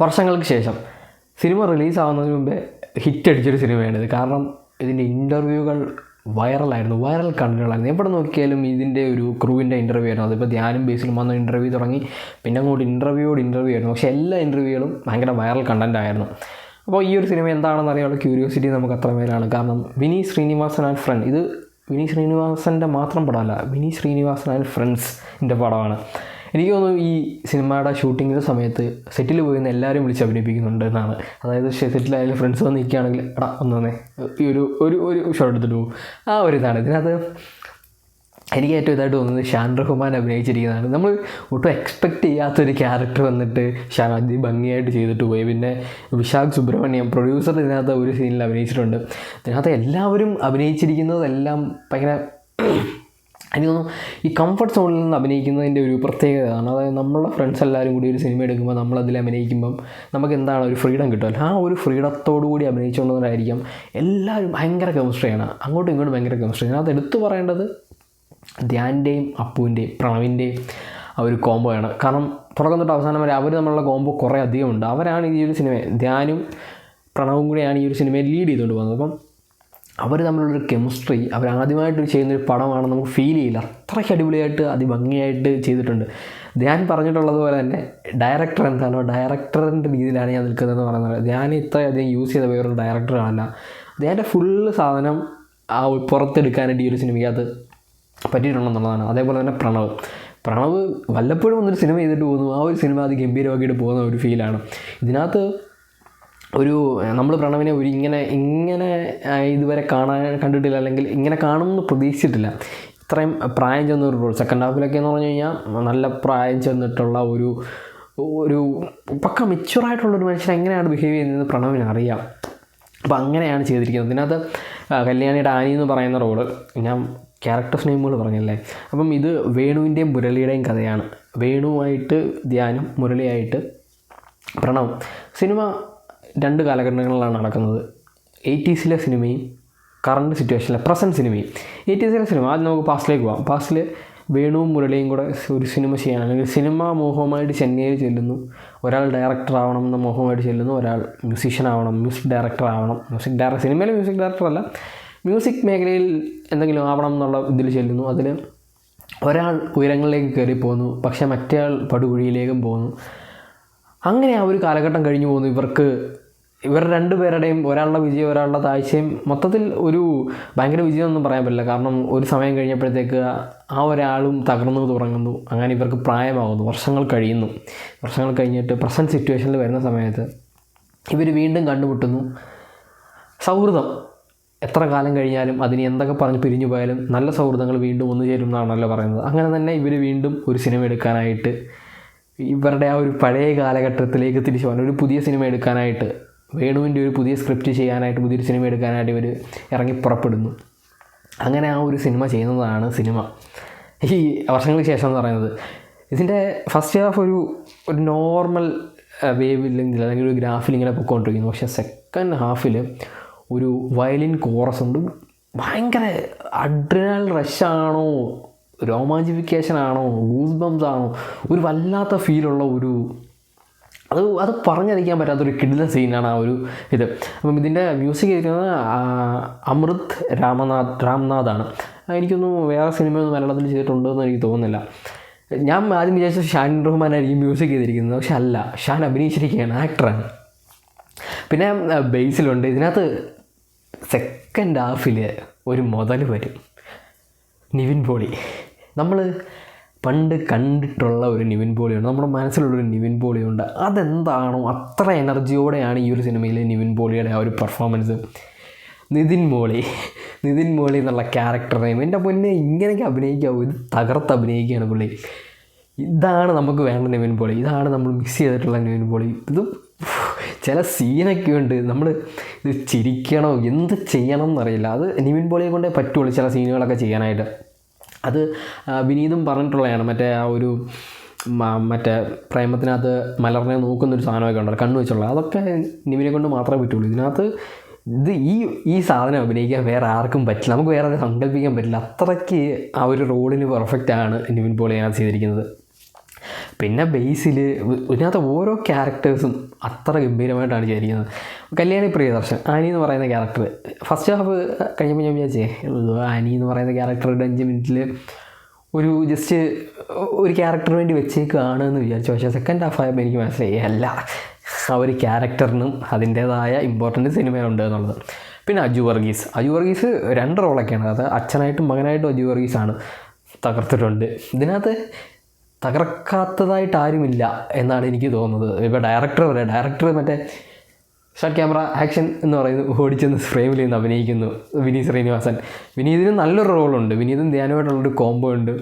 വർഷങ്ങൾക്ക് ശേഷം സിനിമ റിലീസാവുന്നതിന് മുമ്പേ ഹിറ്റ് അടിച്ചൊരു സിനിമയാണിത് കാരണം ഇതിന്റെ ഇന്റർവ്യൂകൾ വൈറലായിരുന്നു. വൈറൽ കണ്ടന്റുകളായിരുന്നു എവിടെ നോക്കിയാലും ഇതിന്റെ ഒരു ക്രൂവിന്റെ ഇന്റർവ്യൂ ആയിരുന്നു. അതിപ്പോൾ ധ്യാനും ബേസിലും വന്ന ഇന്റർവ്യൂ തുടങ്ങി. പിന്നെ അങ്ങോട്ട് ഇന്റർവ്യൂയോട് ഇന്റർവ്യൂ ആയിരുന്നു. പക്ഷേ എല്ലാ ഇന്റർവ്യൂകളും ഭയങ്കര വൈറൽ കണ്ടന്റ് ആയിരുന്നു അപ്പോൾ ഈ ഒരു സിനിമ എന്താണെന്ന് അറിയാനുള്ള ക്യൂരിയോസിറ്റി നമുക്ക് അത്രമേലാണ് കാരണം വിനി ശ്രീനിവാസൻ ആൻഡ് ഫ്രണ്ട്. ഇത് വിനി ശ്രീനിവാസന്റെ മാത്രം പടമല്ല. വിനി ശ്രീനിവാസൻ ആൻഡ് ഫ്രണ്ട്സിന്റെ പടമാണ്. എനിക്ക് തോന്നുന്നു ഈ സിനിമയുടെ ഷൂട്ടിങ്ങിന്റെ സമയത്ത് സെറ്റിൽ പോയി നിന്ന് എല്ലാവരും വിളിച്ച് അഭിനയിപ്പിക്കുന്നുണ്ട് എന്നാണ്. അതായത് സെറ്റിലായാലും ഫ്രണ്ട്സ് വന്ന് നിൽക്കുകയാണെങ്കിൽ എടാ ഒന്ന് ഈ ഒരു ഒരു ഒരു ഷോട്ട് എടുത്തിട്ട് പോകും ആ ഒരു ഇതാണ്. ഇതിനകത്ത് എനിക്ക് ഏറ്റവും ഇതായിട്ട് തോന്നുന്നത് ഷാൻ റഹ്മാൻ അഭിനയിച്ചിരിക്കുന്നതാണ്. നമ്മൾ ഒട്ടും എക്സ്പെക്റ്റ് ചെയ്യാത്തൊരു ക്യാരക്ടർ വന്നിട്ട് ഷാൻ അതി ഭംഗിയായിട്ട് ചെയ്തിട്ട് പോയി. പിന്നെ വിശാഖ് സുബ്രഹ്മണ്യം പ്രൊഡ്യൂസർ ഇതിനകത്ത് ഒരു സീനിൽ അഭിനയിച്ചിട്ടുണ്ട്. ഇതിനകത്ത് എല്ലാവരും അഭിനയിച്ചിരിക്കുന്നതെല്ലാം ഭയങ്കര എനിക്ക് തോന്നുന്നു ഈ കംഫർട്ട് സോണിൽ നിന്ന് അഭിനയിക്കുന്നതിന്റെ ഒരു പ്രത്യേകതയാണ്. അതായത് നമ്മളെ ഫ്രണ്ട്സ് എല്ലാവരും കൂടി ഒരു സിനിമ എടുക്കുമ്പോൾ നമ്മളതിൽ അഭിനയിക്കുമ്പം നമുക്ക് എന്താണ് ഒരു ഫ്രീഡം കിട്ടുമല്ലോ? ആ ഒരു ഫ്രീഡത്തോടു കൂടി അഭിനയിച്ചുകൊണ്ടതായിരിക്കാം എല്ലാവരും ഭയങ്കര കെമിസ്ട്രിയാണ് അങ്ങോട്ടും ഇങ്ങോട്ടും ഭയങ്കര കെമിസ്ട്രി അത് എടുത്തു പറയേണ്ടത് ധ്യാന്റെയും അപ്പുവിന്റെയും പ്രണവിന്റെയും ആ ഒരു കോംബോയാണ് കാരണം തുടക്കം തൊട്ട് അവസാനം വരെ അവർ നമ്മളുടെ കോംബോ കുറേ അധികമുണ്ട്. അവരാണ് ഈ ഒരു സിനിമ ധ്യാനും പ്രണവും കൂടിയാണ് ഈ ഒരു സിനിമയെ ലീഡ് ചെയ്തുകൊണ്ട് പോകുന്നത്. അപ്പം അവർ തമ്മിലുള്ളൊരു കെമിസ്ട്രി അവർ ആദ്യമായിട്ട് ചെയ്യുന്നൊരു പടമാണ് നമുക്ക് ഫീൽ ചെയ്യില്ല. അത്രയ്ക്ക് അടിപൊളിയായിട്ട് അതിഭംഗിയായിട്ട് ചെയ്തിട്ടുണ്ട്. ധ്യാൻ പറഞ്ഞിട്ടുള്ളത് പോലെ തന്നെ ഡയറക്ടർ എന്താണോ ഡയറക്ടറിന്റെ രീതിയിലാണ് ഞാൻ നിൽക്കുന്നതെന്ന് പറയുന്നത്. ധ്യാൻ ഇത്രയധികം യൂസ് ചെയ്ത വേറൊരു ഡയറക്ടറാണല്ല ധ്യാന്റെ ഫുള്ള് സാധനം ആ പുറത്തെടുക്കാനായിട്ട് ഈ ഒരു സിനിമയ്ക്കകത്ത് പറ്റിയിട്ടുണ്ടെന്നുള്ളതാണ്. അതേപോലെ തന്നെ പ്രണവ്. പ്രണവ് വല്ലപ്പോഴും ഒന്നൊരു സിനിമ ചെയ്തിട്ട് പോകുന്നു. ആ ഒരു സിനിമ അത് ഗംഭീരമാക്കിയിട്ട് പോകുന്ന ഒരു ഫീലാണ് ഇതിനകത്ത് ഒരു നമ്മൾ പ്രണവിനെ ഒരു ഇങ്ങനെ ഇങ്ങനെ ഇതുവരെ കാണാൻ കണ്ടിട്ടില്ല അല്ലെങ്കിൽ ഇങ്ങനെ കാണുമെന്ന് പ്രതീക്ഷിച്ചിട്ടില്ല. ഇത്രയും പ്രായം ചെന്ന ഒരു റോൾ സെക്കൻഡ് ഹാഫിലൊക്കെ എന്ന് പറഞ്ഞു കഴിഞ്ഞാൽ നല്ല പ്രായം ചെന്നിട്ടുള്ള ഒരു ഒരു പക്ക മെച്ചുവറായിട്ടുള്ളൊരു മനുഷ്യൻ എങ്ങനെയാണ് ബിഹേവ് ചെയ്യുന്നത് പ്രണവിന് അറിയാം. അപ്പോൾ അങ്ങനെയാണ് ചെയ്തിരിക്കുന്നത്. ഇതിനകത്ത് കല്യാണിയുടെ ആനി എന്ന് പറയുന്ന റോൾ ഞാൻ ക്യാരക്ടേഴ്സ് നെയിമുകൾ പറഞ്ഞല്ലേ? അപ്പം ഇത് വേണുവിന്റെയും മുരളിയുടെയും കഥയാണ്. വേണുവായിട്ട് ധ്യാനം മുരളിയായിട്ട് പ്രണവ്. സിനിമ രണ്ട് കാലഘട്ടങ്ങളിലാണ് നടക്കുന്നത്. എയ്റ്റീസിലെ സിനിമയും കറണ്ട് സിറ്റുവേഷനിലെ പ്രസന്റ് സിനിമയും. എയ്റ്റീസിലെ സിനിമ ആദ്യം നമുക്ക് പാസ്റ്റിലേക്ക് പോകാം പാസ്റ്റിൽ വേണുവും മുരളിയും കൂടെ ഒരു സിനിമ ചെയ്യാൻ. അല്ലെങ്കിൽ സിനിമ മോഹമായിട്ട് ചെന്നൈയിൽ ചെല്ലുന്നു. ഒരാൾ ഡയറക്ടർ ആവണം എന്ന മോഹമായിട്ട് ചെല്ലുന്നു. ഒരാൾ മ്യൂസിഷ്യൻ ആവണം മ്യൂസിക് ഡയറക്ടർ ആവണം. മ്യൂസിക് ഡയറക്ടർ സിനിമയിലെ മ്യൂസിക് ഡയറക്ടർ അല്ല. മ്യൂസിക് മേഖലയിൽ എന്തെങ്കിലും ആവണം എന്നുള്ള ഇതിൽ ചെല്ലുന്നു. അതിൽ ഒരാൾ ഉയരങ്ങളിലേക്ക് കയറി പോകുന്നു പക്ഷേ മറ്റേ ആൾ പടുകുഴിയിലേക്കും പോകുന്നു അങ്ങനെ ആ ഒരു കാലഘട്ടം കഴിഞ്ഞു പോകുന്നു ഇവർക്ക് ഇവർ രണ്ടുപേരുടെയും ഒരാളുടെ വിജയം ഒരാളുടെ താഴ്ചയും മൊത്തത്തിൽ ഒരു ഭയങ്കര വിജയമൊന്നും പറയാൻ പറ്റില്ല. കാരണം ഒരു സമയം കഴിഞ്ഞപ്പോഴത്തേക്ക് ആ ഒരാളും തകർന്നു തുടങ്ങുന്നു. അങ്ങനെ ഇവർക്ക് പ്രായമാകുന്നു. വർഷങ്ങൾ കഴിയുന്നു. വർഷങ്ങൾ കഴിഞ്ഞിട്ട് പ്രസന്റ് സിറ്റുവേഷനിൽ വരുന്ന സമയത്ത് ഇവർ വീണ്ടും കണ്ടുമുട്ടുന്നു. സൗഹൃദം. എത്ര കാലം കഴിഞ്ഞാലും അതിന് എന്തൊക്കെ പറഞ്ഞ് പിരിഞ്ഞു പോയാലും നല്ല സൗഹൃദങ്ങൾ വീണ്ടും ഒന്നു ചേരും എന്നാണല്ലോ പറയുന്നത്. അങ്ങനെ തന്നെ ഇവർ വീണ്ടും ഒരു സിനിമ എടുക്കാനായിട്ട് ഇവരുടെ ആ ഒരു പഴയ കാലഘട്ടത്തിലേക്ക് തിരിച്ചു പോകാൻ ഒരു പുതിയ സിനിമ എടുക്കാനായിട്ട് വേണുവിന്റെ ഒരു പുതിയ സ്ക്രിപ്റ്റ് ചെയ്യാനായിട്ട് പുതിയൊരു സിനിമ എടുക്കാനായിട്ട് ഇവർ ഇറങ്ങി പുറപ്പെടുന്നു. അങ്ങനെ ആ ഒരു സിനിമ ചെയ്യുന്നതാണ് സിനിമ. ഈ വർഷങ്ങൾക്ക് ശേഷം എന്ന് പറയുന്നത്. ഇതിന്റെ ഫസ്റ്റ് ഹാഫ് ഒരു ഒരു നോർമൽ വേവില്ലെങ്കിൽ അല്ലെങ്കിൽ ഒരു ഗ്രാഫിൽ ഇങ്ങനെ പൊയ്ക്കൊണ്ടിരിക്കുന്നു പക്ഷേ സെക്കൻഡ് ഹാഫിൽ ഒരു വയലിൻ കോറസ് ഉണ്ട്. ഭയങ്കര അഡ്രിനൽ റഷാണോ രോമാഞ്ചിഫിക്കേഷൻ ആണോ ഗൂസ് ബംസ് ആണോ ഒരു വല്ലാത്ത ഫീലുള്ള ഒരു അത് അത് പറഞ്ഞറിയിക്കാൻ പറ്റാത്തൊരു കിടില സീനാണ് ആ ഒരു ഇത്. അപ്പം ഇതിന്റെ മ്യൂസിക് ചെയ്തിരിക്കുന്നത് അമൃത് രാമനാഥ് രാംനാഥാണ്. എനിക്കൊന്നും വേറെ സിനിമയൊന്നും മലയാളത്തിൽ ചെയ്തിട്ടുണ്ടെന്ന് എനിക്ക് തോന്നുന്നില്ല. ഞാൻ ആദ്യം വിചാരിച്ച ഷാൻ റഹ്മാനായിരിക്കും മ്യൂസിക് ചെയ്തിരിക്കുന്നത് പക്ഷെ അല്ല. ഷാൻ അഭിനയിച്ചിരിക്കുകയാണ് ആക്ടറാണ് പിന്നെ ബേസിലുണ്ട് ഇതിനകത്ത് സെക്കൻഡ് ഹാഫിൽ ഒരു മുതൽ വരും. നിവിൻ പോളി. നമ്മൾ പണ്ട് കണ്ടിട്ടുള്ള ഒരു നിവിൻ പോളിയുണ്ട്. നമ്മുടെ മനസ്സിലുള്ളൊരു നിവിൻ പോളിയുണ്ട്. അതെന്താണോ അത്ര എനർജിയോടെയാണ് ഈ ഒരു സിനിമയിലെ നിവിൻ പോളിയുടെ ആ ഒരു performance Nithin Molly Nithin Molly എന്നുള്ള ക്യാരക്ടർ നെയിം എന്റെ പൊന്നെ ഇങ്ങനെയൊക്കെ അഭിനയിക്കാവും. ഇത് തകർത്ത് അഭിനയിക്കുകയാണ് പുള്ളി. ഇതാണ് നമുക്ക് വേണ്ട നിവിൻ പോളി. ഇതാണ് നമ്മൾ മിക്സ് ചെയ്തിട്ടുള്ള നിവിൻ പോളി. ഇത് ചില സീനൊക്കെ ഉണ്ട്. നമ്മൾ ഇത് ചിരിക്കണോ? എന്ത് ചെയ്യണം എന്നറിയില്ല. അത് നിവിൻ പോളിയെ കൊണ്ടേ പറ്റുള്ളൂ ചില സീനുകളൊക്കെ ചെയ്യാനായിട്ട്. അത് വിനീതം പറഞ്ഞിട്ടുള്ളതാണ്. മറ്റേ ആ ഒരു മറ്റേ പ്രേമത്തിനകത്ത് മലറിനെ നോക്കുന്നൊരു സാധനമൊക്കെ ഉണ്ടല്ലോ കണ്ണു വെച്ചുള്ള. അതൊക്കെ നിവിനെ കൊണ്ട് മാത്രമേ പറ്റുള്ളൂ. ഇതിനകത്ത് ഇത് ഈ ഈ സാധനം അഭിനയിക്കാൻ വേറെ ആർക്കും പറ്റില്ല. നമുക്ക് വേറെ അത് സങ്കല്പിക്കാൻ പറ്റില്ല. അത്രയ്ക്ക് ആ ഒരു റോളിന് ആണ് നിവിൻ പോളി അതിനകത്ത് ചെയ്തിരിക്കുന്നത്. പിന്നെ ബേസിൽ ഇതിനകത്ത് ഓരോ ക്യാരക്ടേഴ്സും അത്ര ഗംഭീരമായിട്ടാണ് ചെയ്തിരിക്കുന്നത് കല്യാണി പ്രിയദർശൻ ആനി എന്ന് പറയുന്ന ക്യാരക്ടർ ഫസ്റ്റ് ഹാഫ് കഴിഞ്ഞപ്പോൾ ഞാൻ വിചാരിച്ചേ "ഉയ്യോ, ആനി എന്ന് പറയുന്ന ക്യാരക്ടർ ഒരു അഞ്ച് മിനിറ്റിൽ ഒരു ജസ്റ്റ് ഒരു ക്യാരക്ടറിന് വേണ്ടി വെച്ചേക്കാണ് എന്ന് വിചാരിച്ചു. പക്ഷേ സെക്കൻഡ് ഹാഫ് ആയപ്പോൾ എനിക്ക് മനസ്സിലായി അല്ല ആ ഒരു ക്യാരക്ടറിനും അതിന്റേതായ ഇമ്പോർട്ടന്റ് സിനിമയുണ്ട് എന്നുള്ളത്. പിന്നെ അജു വർഗീസ്. അജു വർഗീസ് രണ്ട് റോളൊക്കെയാണ് അത് അച്ഛനായിട്ടും മകനായിട്ടും അജു വർഗീസാണ് തകർത്തിട്ടുണ്ട്. ഇതിനകത്ത് തകർക്കാത്തതായിട്ട് ആരുമില്ല എന്നാണ് എനിക്ക് തോന്നുന്നത്. ഇപ്പോൾ ഡയറക്ടർ വരെ ഡയറക്ടർ മറ്റേ ഷോട്ട് ക്യാമറ ആക്ഷൻ എന്ന് പറയുന്നത് ഓടിച്ചെന്ന് ഫ്രെയിമിൽ നിന്ന് അഭിനയിക്കുന്നു വിനീത് ശ്രീനിവാസൻ. വിനീതിന് നല്ലൊരു റോളുണ്ട് വിനീതും ധ്യാനമായിട്ടുള്ളൊരു കോംബോ ഉണ്ട്.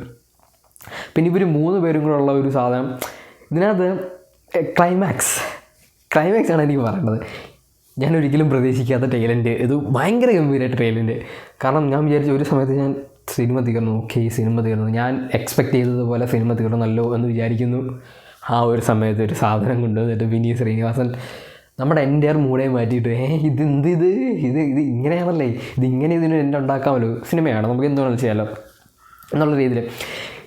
പിന്നെ ഇവർ മൂന്ന് പേരും കൂടെ ഉള്ള ഒരു സാധനം. ഇതിനകത്ത് ക്ലൈമാക്സ് ക്ലൈമാക്സ് ആണ് എനിക്ക് പറയേണ്ടത്. ഞാൻ ഒരിക്കലും പ്രതീക്ഷിക്കാത്ത ടൈലന്റ് ഇത് ഭയങ്കര ഗംഭീരമായിട്ട് ടൈലന്റ് കാരണം ഞാൻ വിചാരിച്ച ഒരു സമയത്ത് ഞാൻ സിനിമ തീർന്നു ഓക്കെ ഈ സിനിമ തീർന്നു. ഞാൻ എക്സ്പെക്ട് ചെയ്തതുപോലെ സിനിമ തീർന്നല്ലോ എന്ന് വിചാരിക്കുന്നു. ആ ഒരു സമയത്ത് ഒരു സാധനം കൊണ്ടുവന്നിട്ട് വിനീത് ശ്രീനിവാസൻ നമ്മുടെ എന്റെ മൂടെ മാറ്റിയിട്ട് ഏ ഇത് എന്ത് ഇത്? ഇത് ഇത് ഇങ്ങനെയാണല്ലേ? ഇതിങ്ങനെ ഇതിന് എന്റെ ഉണ്ടാക്കാമല്ലോ? സിനിമയാണ്? നമുക്ക് എന്തുവേണം ചെയ്യാമല്ലോ എന്നുള്ള രീതിയിൽ.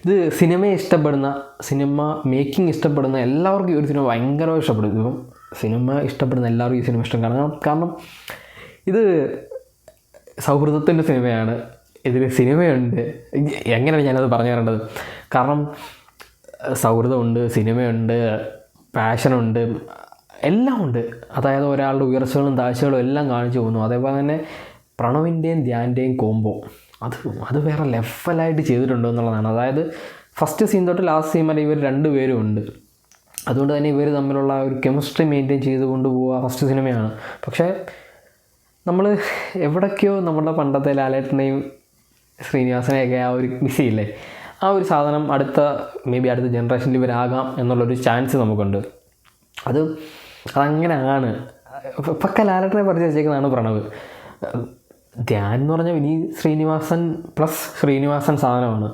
ഇത് സിനിമയെ ഇഷ്ടപ്പെടുന്ന സിനിമ മേക്കിംഗ് ഇഷ്ടപ്പെടുന്ന എല്ലാവർക്കും ഈ ഒരു സിനിമ ഭയങ്കരമായി ഇഷ്ടപ്പെടും. ഇപ്പം സിനിമ ഇഷ്ടപ്പെടുന്ന എല്ലാവർക്കും ഈ സിനിമ ഇഷ്ടം. കാരണം കാരണം ഇത് സൗഹൃദത്തിന്റെ സിനിമയാണ്. ഇതിൽ സിനിമയുണ്ട്. എങ്ങനെയാണ് ഞാനത് പറഞ്ഞു തരേണ്ടത്? കാരണം സൗഹൃദമുണ്ട് സിനിമയുണ്ട് പാഷനുണ്ട് എല്ലാം ഉണ്ട് അതായത് ഒരാളുടെ ഉയർച്ചകളും താഴ്ചകളും എല്ലാം കാണിച്ചു പോകുന്നു. അതേപോലെ തന്നെ പ്രണവിന്റെയും ധ്യാന്റെയും കോംബോ. അത് അത് വേറെ ലെവലായിട്ട് ചെയ്തിട്ടുണ്ട് എന്നുള്ളതാണ്. അതായത് ഫസ്റ്റ് സീൻ തൊട്ട് ലാസ്റ്റ് സീൻ വരെ ഇവർ രണ്ടുപേരും ഉണ്ട്. അതുകൊണ്ട് തന്നെ ഇവർ തമ്മിലുള്ള ഒരു കെമിസ്ട്രി മെയിന്റെയിൻ ചെയ്ത് കൊണ്ടുപോകുക ഫസ്റ്റ് സിനിമയാണ് പക്ഷേ നമ്മൾ എവിടൊക്കെയോ നമ്മുടെ പണ്ടത്തെ ലാലേട്ടനെയും ശ്രീനിവാസനെയൊക്കെ ആ ഒരു മിസ് ചെയ്യില്ലേ ആ ഒരു സാധനം അടുത്ത മേ ബി അടുത്ത ജനറേഷനിൽ ഇവരാകാം എന്നുള്ളൊരു ചാൻസ് നമുക്കുണ്ട്. അത് അതങ്ങനെയാണ്. പക്ക ലാലട്ടനെ പറഞ്ഞു വെച്ചേക്കുന്നതാണ് പ്രണവ്. ധ്യാൻ എന്ന് പറഞ്ഞാൽ ഇനി ശ്രീനിവാസൻ പ്ലസ് ശ്രീനിവാസൻ സാധനമാണ്.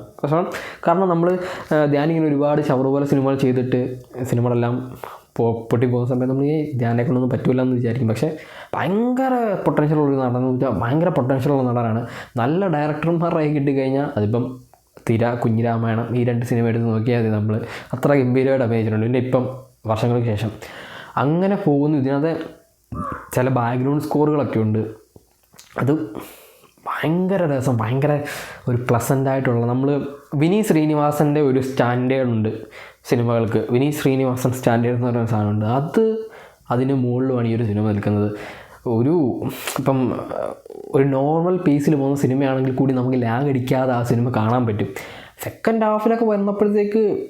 കാരണം നമ്മൾ ധ്യാൻ ഇങ്ങനെ ഒരുപാട് ഷവർ പോലെ സിനിമകൾ ചെയ്തിട്ട് സിനിമകളെല്ലാം പോ പൊട്ടിപ്പോകുന്ന സമയത്ത് നമ്മൾ ഈ ധ്യാനെ കൊണ്ടൊന്നും പറ്റില്ല എന്ന് വിചാരിക്കും. പക്ഷേ ഭയങ്കര പൊട്ടൻഷ്യൽ ഉള്ള നടൻ എന്ന് വെച്ചാൽ ഭയങ്കര പൊട്ടൻഷ്യൽ ഉള്ള നടനാണ്. നല്ല ഡയറക്ടർമാരായി കിട്ടിക്കഴിഞ്ഞാൽ അതിപ്പം തിര കുഞ്ഞിരാമായണം ഈ രണ്ട് സിനിമ എടുത്ത് നോക്കിയാൽ മതി നമ്മൾ അത്ര ഗംഭീരമായിട്ട് അഭിനയിച്ചിട്ടുണ്ട്. പിന്നെ ഇപ്പം വർഷങ്ങൾക്ക് ശേഷം അങ്ങനെ പോകുന്നു ഇതിനകത്ത് ചില ബാക്ക്ഗ്രൗണ്ട് സ്കോറുകളൊക്കെ ഉണ്ട്. അത് ഭയങ്കര രസം ഭയങ്കര ഒരു പ്ലസന്റ് ആയിട്ടുള്ള നമ്മൾ വിനീത് ശ്രീനിവാസന്റെ ഒരു സ്റ്റാൻഡേർഡ് ഉണ്ട്. സിനിമകൾക്ക്. വിനീത് ശ്രീനിവാസൻ സ്റ്റാൻഡേർഡ് എന്ന് പറയുന്ന സാധനമുണ്ട്. അത് അതിന് മുകളിലുമാണ് ഈ ഒരു സിനിമ നിൽക്കുന്നത്. ഒരു ഇപ്പം ഒരു നോർമൽ പേസിൽ പോകുന്ന സിനിമയാണെങ്കിൽ കൂടി നമുക്ക് ലാഗ് അടിക്കാതെ ആ സിനിമ കാണാൻ പറ്റും. സെക്കൻഡ് ഹാഫിലൊക്കെ വന്നപ്പോഴത്തേക്ക്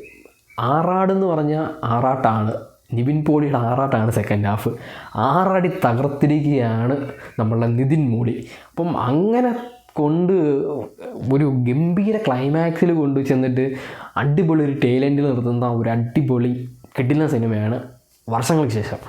ആറാടെന്ന് പറഞ്ഞാൽ ആറാട്ടാണ്. നിവിൻ പോളിയുടെ ആറാട്ടാണ് സെക്കൻഡ് ഹാഫ് ആറാടി തകർത്തിരിക്കുകയാണ് നമ്മളുടെ നിതിൻ മോളി. അപ്പം അങ്ങനെ കൊണ്ട് ഒരു ഗംഭീര ക്ലൈമാക്സിൽ കൊണ്ട് ചെന്നിട്ട് അടിപൊളി ഒരു ടേലന്റിൽ നിർത്തുന്ന ഒരു അടിപൊളി കിട്ടുന്ന സിനിമയാണ് വർഷങ്ങൾക്ക് ശേഷം.